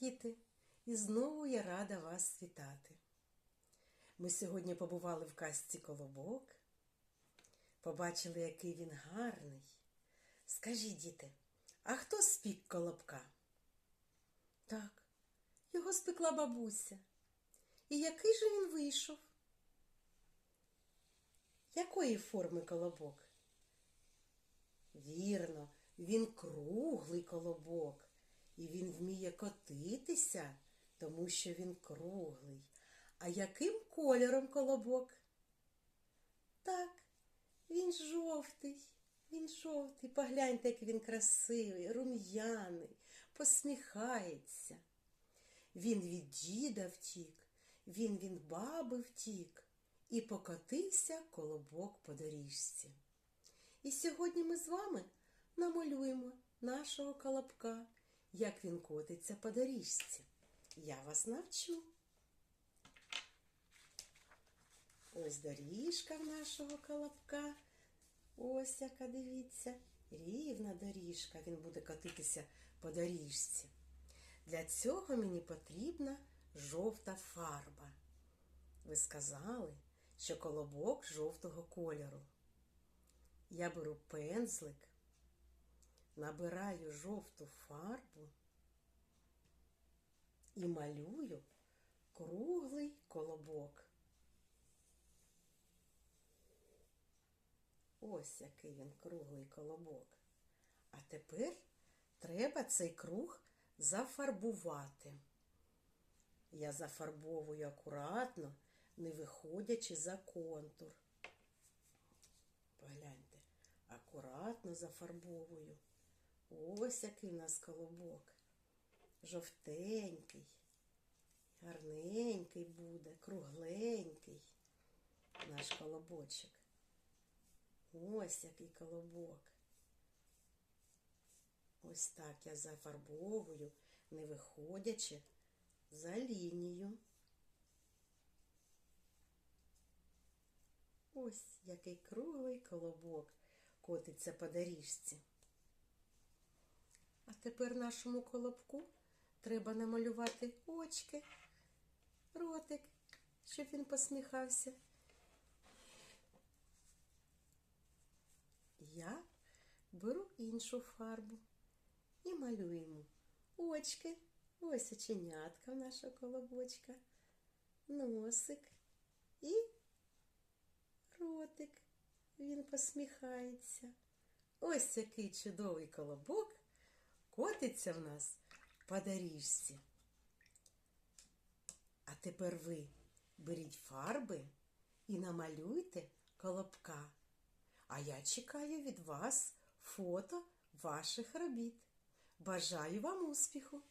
діти! І знову я рада вас вітати. Ми сьогодні побували в казці Колобок, побачили, який він гарний. Скажіть, діти, а хто спік колобка? Так, його спекла бабуся. І який же він вийшов? Якої форми колобок? Вірно, він круглий колобок, і він вміє котитися, тому що він круглий. А яким кольором колобок? Так, він жовтий, він жовтий. Погляньте, як він красивий, рум'яний, посміхається. Він від діда втік, він від баби втік і покотився колобок по доріжці. І сьогодні ми з вами намалюємо нашого колобка, як він котиться по доріжці. Я вас навчу. Ось доріжка в нашого колобка. Ось яка дивіться, рівна доріжка. Він буде котитися по доріжці. Для цього мені потрібна жовта фарба. Ви сказали, що колобок жовтого кольору. Я беру пензлик, набираю жовту фарбу і малюю круглий колобок. Ось який він круглий колобок. А тепер треба цей круг зафарбувати. Я зафарбовую акуратно, не виходячи за контур. Погляньте, акуратно зафарбовую. Ось який в нас колобок. Жовтенький, гарненький буде, кругленький наш колобочок. Ось який колобок. Ось так я зафарбовую, не виходячи за лінію. Ось який круглий колобок котиться по доріжці. Тепер нашому колобку треба намалювати очки, ротик, щоб він посміхався. Я беру іншу фарбу і малюємо очки, ось оченятка в нашого колобочка, носик і ротик. Він посміхається. Ось який чудовий колобок котиться в нас по доріжці. А тепер ви беріть фарби і намалюйте колобка. А я чекаю від вас фото ваших робіт. Бажаю вам успіху!